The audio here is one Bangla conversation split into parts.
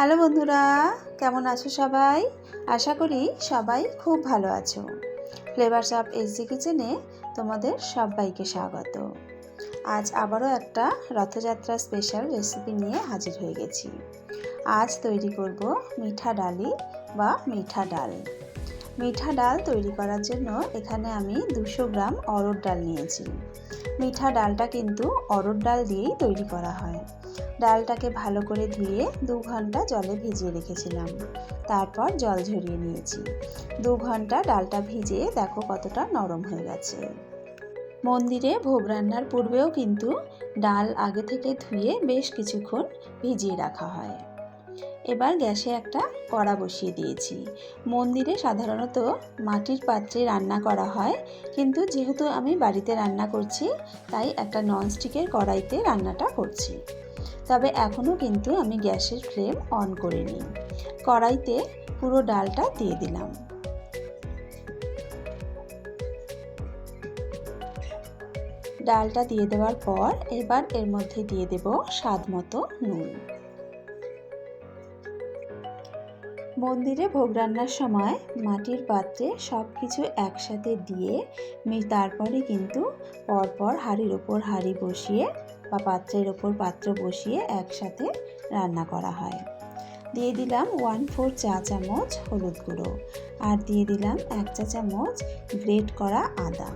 হ্যালো বন্ধুরা, কেমন আছো সবাই? আশা করি সবাই খুব ভালো আছো। ফ্লেভারস অফ এসজি কিচেনে তোমাদের সবাইকে স্বাগত। আজ আবারও একটা রথযাত্রা স্পেশাল রেসিপি নিয়ে হাজির হয়ে গেছি। আজ তৈরি করব মিঠা ডালি বা মিঠা ডাল। মিঠা ডাল তৈরি করার জন্য এখানে আমি দুশো গ্রাম অরড় ডাল নিয়েছি। মিঠা ডালটা কিন্তু অরড় ডাল দিয়েই তৈরি করা হয়। ডালটাকে ভালো করে ধুয়ে দু ঘণ্টা জলে ভিজিয়ে রেখেছিলাম। তারপর জল ঝরিয়ে নিয়েছি। দু ঘণ্টা ডালটা ভিজিয়ে দেখো কতটা নরম হয়ে গেছে। মন্দিরে ভোগ রান্নার পূর্বেও কিন্তু ডাল আগে থেকে ধুয়ে বেশ কিছুক্ষণ ভিজিয়ে রাখা হয়। এবার গ্যাসে একটা কড়া বসিয়ে দিয়েছি। মন্দিরে সাধারণত মাটির পাত্রে রান্না করা হয়, কিন্তু যেহেতু আমি বাড়িতে রান্না করছি, তাই একটা ননস্টিকের কড়াইতে রান্নাটা করছি। তবে এখনও কিন্তু আমি গ্যাসের ফ্লেম অন করে নিই কড়াইতে পুরো ডালটা দিয়ে দিলাম। ডালটা দিয়ে দেওয়ার পর এবার এর মধ্যে দিয়ে দেব স্বাদ মতো নুন। মন্দিরে ভোগ রান্নার সময় মাটির পাত্রে সব কিছু একসাথে দিয়ে তারপরে কিন্তু পরপর হাঁড়ির ওপর হাঁড়ি বসিয়ে বা পাত্রের ওপর পাত্র বসিয়ে একসাথে রান্না করা হয়। দিয়ে দিলাম ওয়ান ফোর চা চামচ হলুদ গুঁড়ো আর দিয়ে দিলাম এক চা চামচ গ্রেট করা আদা।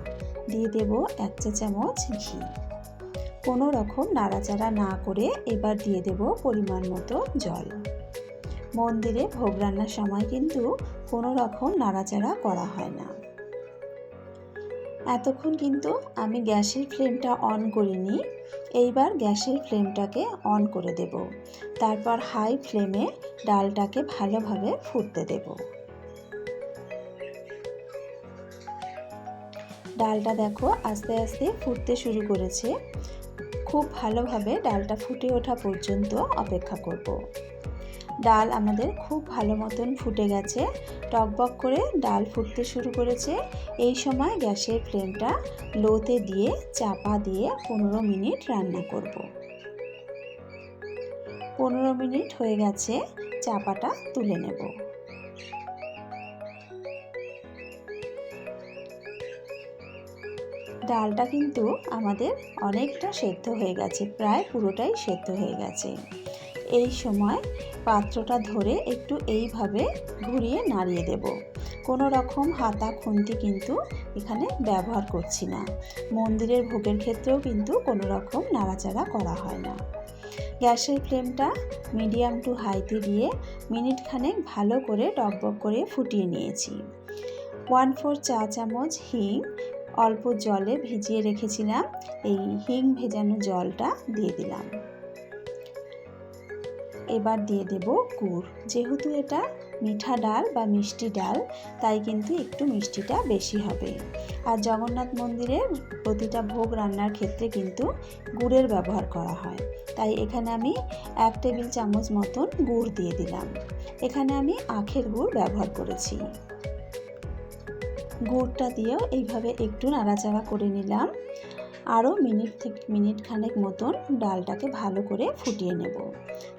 দিয়ে দেব এক চা চামচ ঘি। কোনো রকম নাড়াচাড়া না করে এবার দিয়ে দেব পরিমাণ মতো জল। মন্দিরে ভোগ রান্নার সময় কিন্তু কোনো রকম নাড়াচাড়া করা হয় না। এতক্ষণ কিন্তু আমি গ্যাসের ফ্লেমটা অন করিনি, এইবার গ্যাসের ফ্লেমটাকে অন করে দেব। তারপর হাই ফ্লেমে ডালটাকে ভালোভাবে ফুটতে দেব। ডালটা দেখো আস্তে আস্তে ফুটতে শুরু করেছে। খুব ভালোভাবে ডালটা ফুটে ওঠা পর্যন্ত অপেক্ষা করব। ডাল আমাদের খুব ভালো মতন ফুটে গেছে। টকবক করে ডাল ফুটতে শুরু করেছে। এই সময় গ্যাসের ফ্লেমটা লোতে দিয়ে, চাপা দিয়ে পনেরো মিনিট রান্না করব। পনেরো মিনিট হয়ে গেছে, চাপাটা তুলে নেব। ডালটা কিন্তু আমাদের অনেকটা সেদ্ধ হয়ে গেছে, প্রায় পুরোটাই সেদ্ধ হয়ে গেছে। এই সময় পাত্রটা ধরে একটু এইভাবে ঘুরিয়ে নাড়িয়ে দেব। কোনো রকম হাতা খুন্তি কিন্তু এখানে ব্যবহার করছি না। মন্দিরের ভোগের ক্ষেত্রেও কিন্তু কোনো রকম নাড়াচাড়া করা হয় না। গ্যাসের ফ্লেমটা মিডিয়াম টু হাইতে দিয়ে মিনিট খানেক ভালো করে টকবক করে ফুটিয়ে নিয়েছি। ওয়ান ফোর চা চামচ হিং অল্প জলে ভিজিয়ে রেখেছিলাম। এই হিং ভেজানো জলটা দিয়ে দিলাম। এবার দিয়ে দেব গুড়। যেহেতু এটা মিঠা ডাল বা মিষ্টি ডাল, তাই কিন্তু একটু মিষ্টিটা বেশি হবে। আর জগন্নাথ মন্দিরের প্রতিটা ভোগ রান্নার ক্ষেত্রে কিন্তু গুড়ের ব্যবহার করা হয়। তাই এখানে আমি এক টেবিল চামচ মতন গুড় দিয়ে দিলাম। এখানে আমি আখের গুড় ব্যবহার করেছি। গুড়টা দিয়েও এইভাবে একটু নাড়াচাড়া করে নিলাম। আরও মিনিট থেকে মিনিট খানেক মতন ডালটাকে ভালো করে ফুটিয়ে নেব।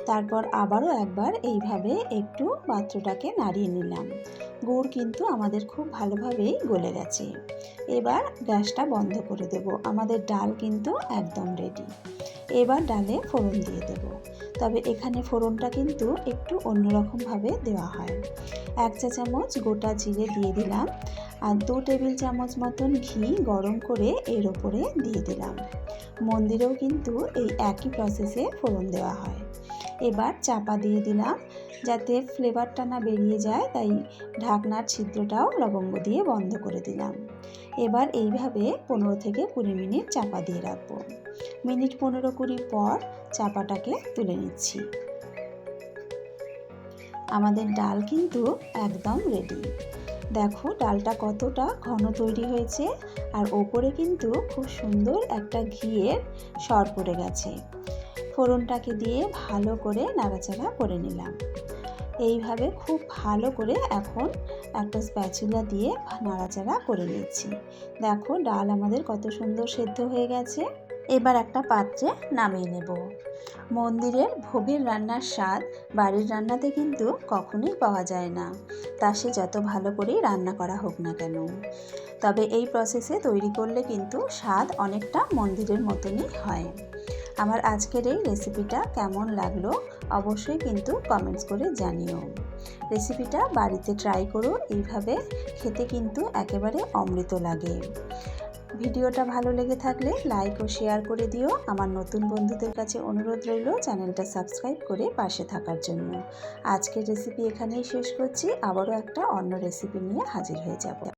তারপর আবারও একবার এইভাবে একটু পাত্রটাকে নাড়িয়ে নিলাম। গুড় কিন্তু আমাদের খুব ভালোভাবেই গলে গেছে। এবার গ্যাসটা বন্ধ করে দেব। আমাদের ডাল কিন্তু একদম রেডি এবার ডালে ফোড়ন দিয়ে দেব। তবে এখানে ফোড়নটা কিন্তু একটু অন্যরকমভাবে দেওয়া হয়। এক চা চামচ গোটা জিরে দিয়ে দিলাম। আর দু টেবিল চামচ মতন ঘি গরম করে এর ওপরে দিয়ে দিলাম। মন্দিরেও কিন্তু এই একই প্রসেসে ফোড়ন দেওয়া হয়। এবার চাপা দিয়ে দিলাম যাতে ফ্লেভারটা না বেরিয়ে যায়, তাই ঢাকনার ছিদ্রটাও লবঙ্গ দিয়ে বন্ধ করে দিলাম। এবার এইভাবে পনেরো থেকে কুড়ি মিনিট চাপা দিয়ে রাখব। মিনিট পনেরো কুড়ি পর চাপাটাকে তুলে নিচ্ছি। আমাদের ডাল কিন্তু একদম রেডি দেখো ডালটা কতটা ঘন তৈরি হয়েছে আর ওপরে কিন্তু খুব সুন্দর একটা ঘিয়ের সর পড়ে গেছে। ফোড়নটাকে দিয়ে ভালো করে নাড়াচাড়া করে নিলাম। এইভাবে খুব ভালো করে এখন একটা স্প্যাচুলা দিয়ে নাড়াচাড়া করে নিচ্ছি। দেখো ডাল আমাদের কত সুন্দর সেদ্ধ হয়ে গেছে। এবার একটা পাত্রে নামিয়ে নেব। মন্দিরের ভোগের রান্নার স্বাদ বাড়ির রান্নাতে কিন্তু কখনোই পাওয়া যায় না। তা সে যত ভালো করেই রান্না করা হোক না কেন। তবে এই প্রসেসে তৈরি করলে কিন্তু স্বাদ অনেকটা মন্দিরের মতনই হয়। আমার আজকের এই রেসিপিটা কেমন লাগল অবশ্যই কিন্তু কমেন্টস করে জানিও। রেসিপিটা বাড়িতে ট্রাই করো, এইভাবে খেতে কিন্তু একেবারে অমৃত লাগে। ভিডিওটা ভালো লেগে থাকলে লাইক ও শেয়ার করে দিও। আমার নতুন বন্ধুদের কাছে অনুরোধ রইল চ্যানেলটা সাবস্ক্রাইব করে পাশে থাকার জন্য। আজকের রেসিপি এখানেই শেষ করছি। আবারও একটা অন্য রেসিপি নিয়ে হাজির হয়ে যাব।